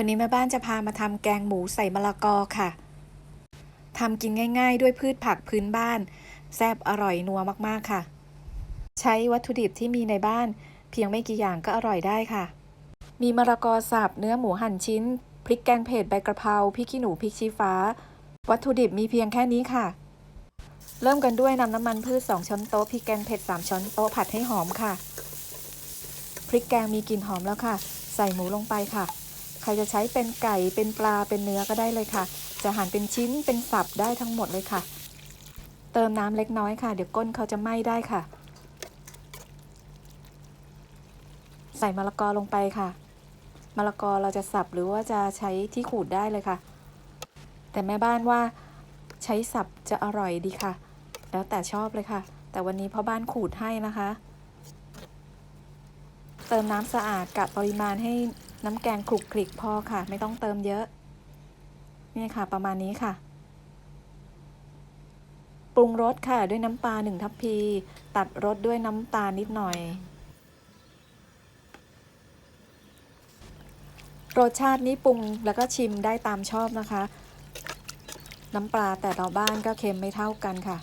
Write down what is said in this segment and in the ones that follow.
วันนี้แม่บ้านจะพามาทำแกงหมูใส่มะละกอค่ะทำกินง่าย ๆ ด้วยพืชผักพื้นบ้าน แซ่บอร่อยนัวมากๆค่ะ ใช้วัตถุดิบที่มีในบ้าน เพียงไม่กี่อย่างก็อร่อยได้ค่ะ มีมะละกอสับเนื้อหมูหั่นชิ้น พริกแกงเผ็ดใบกระเพราพริกขี้หนูพริกชี้ฟ้า วัตถุดิบมีเพียงแค่นี้ค่ะ เริ่มกันด้วยนำน้ำมันพืช 2 ช้อนโต๊ะพริกแกงเผ็ด 3 ช้อนโต๊ะผัดให้หอมค่ะ พริกแกงมีกลิ่นหอมแล้วค่ะ ใส่หมูลงไปค่ะ ใครจะใช้เป็นไก่เป็นปลาเป็นเนื้อก็ได้เลยค่ะ จะหั่นเป็นชิ้นเป็นสับได้ทั้งหมดเลยค่ะ เติมน้ำเล็กน้อยค่ะ เดี๋ยวก้นเขาจะไหม้ได้ค่ะ ใส่มะละกอลงไปค่ะมะละกอเราจะสับหรือว่าจะใช้ที่ขูดได้เลยค่ะ แต่แม่บ้านว่าใช้สับจะอร่อยดีค่ะ แล้วแต่ชอบเลยค่ะ แต่วันนี้พ่อบ้านขูดให้นะคะ เติมน้ำสะอาดกับปริมาณให้ น้ำแกงคลุกคลิกพอค่ะ ไม่ต้องเติมเยอะ นี่ค่ะ ประมาณนี้ค่ะ ปรุงรสค่ะด้วยน้ำปลาหนึ่งทัพพี ตัดรสด้วยน้ำตาลนิดหน่อย รสชาตินี้ปรุงแล้วก็ชิมได้ตามชอบนะคะ น้ำปลาแต่ละบ้านก็เค็มไม่เท่ากันค่ะ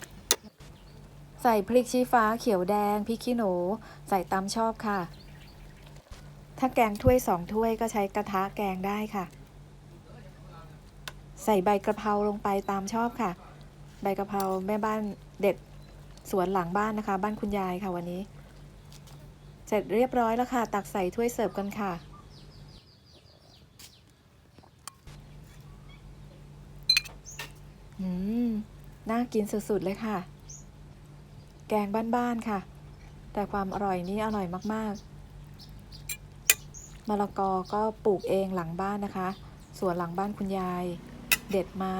ใส่พริกชี้ฟ้าเขียวแดงพริกขี้หนู ใส่ตามชอบค่ะ ถ้าแกงถ้วยสองถ้วยก็ใช้กระทะแกงได้ค่ะ ใส่ใบกระเพราลงไปตามชอบค่ะ ใบกระเพราแม่บ้านเด็ดสวนหลังบ้านนะคะ บ้านคุณยายค่ะวันนี้ เสร็จเรียบร้อยแล้วค่ะ ตักใส่ถ้วยเสิร์ฟกันค่ะ อืม น่ากินสุด ๆ เลยค่ะ แกงบ้าน ๆ ค่ะ แต่ความอร่อยนี้อร่อยมาก ๆ มะละกอก็ปลูกเองหลังบ้านนะคะ สวนหลังบ้านคุณยาย เด็ดมา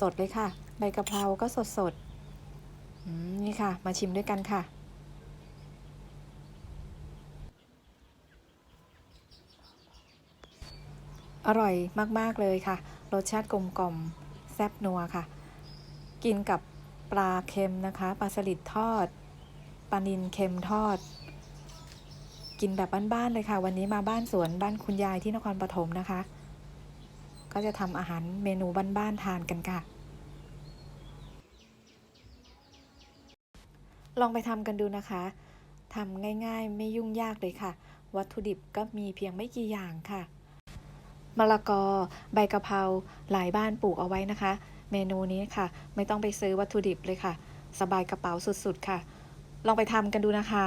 สดๆเลยค่ะ ใบกะเพราก็สดๆนี่ค่ะ มาชิมด้วยกันค่ะ อร่อยมากๆเลยค่ะ รสชาติกลมกล่อมแซ่บนัวค่ะ กินกับปลาเค็มนะคะ ปลาสลิดทอด ปลานิลเค็มทอด กินแบบบ้านๆเลยค่ะ วันนี้มาบ้านสวนบ้านคุณยายที่นครปฐมนะคะ ก็จะทำอาหารเมนูบ้านๆทานกันค่ะ ลองไปทำกันดูนะคะทำง่ายๆ ไม่ยุ่งยากเลยค่ะ วัตถุดิบก็มีเพียงไม่กี่อย่างค่ะมะละกอ ใบกะเพราหลายบ้านปลูกเอาไว้นะคะ เมนูนี้ค่ะ ไม่ต้องไปซื้อวัตถุดิบเลยค่ะ สบายกระเป๋าสุดๆค่ะ ลองไปทำกันดูนะคะ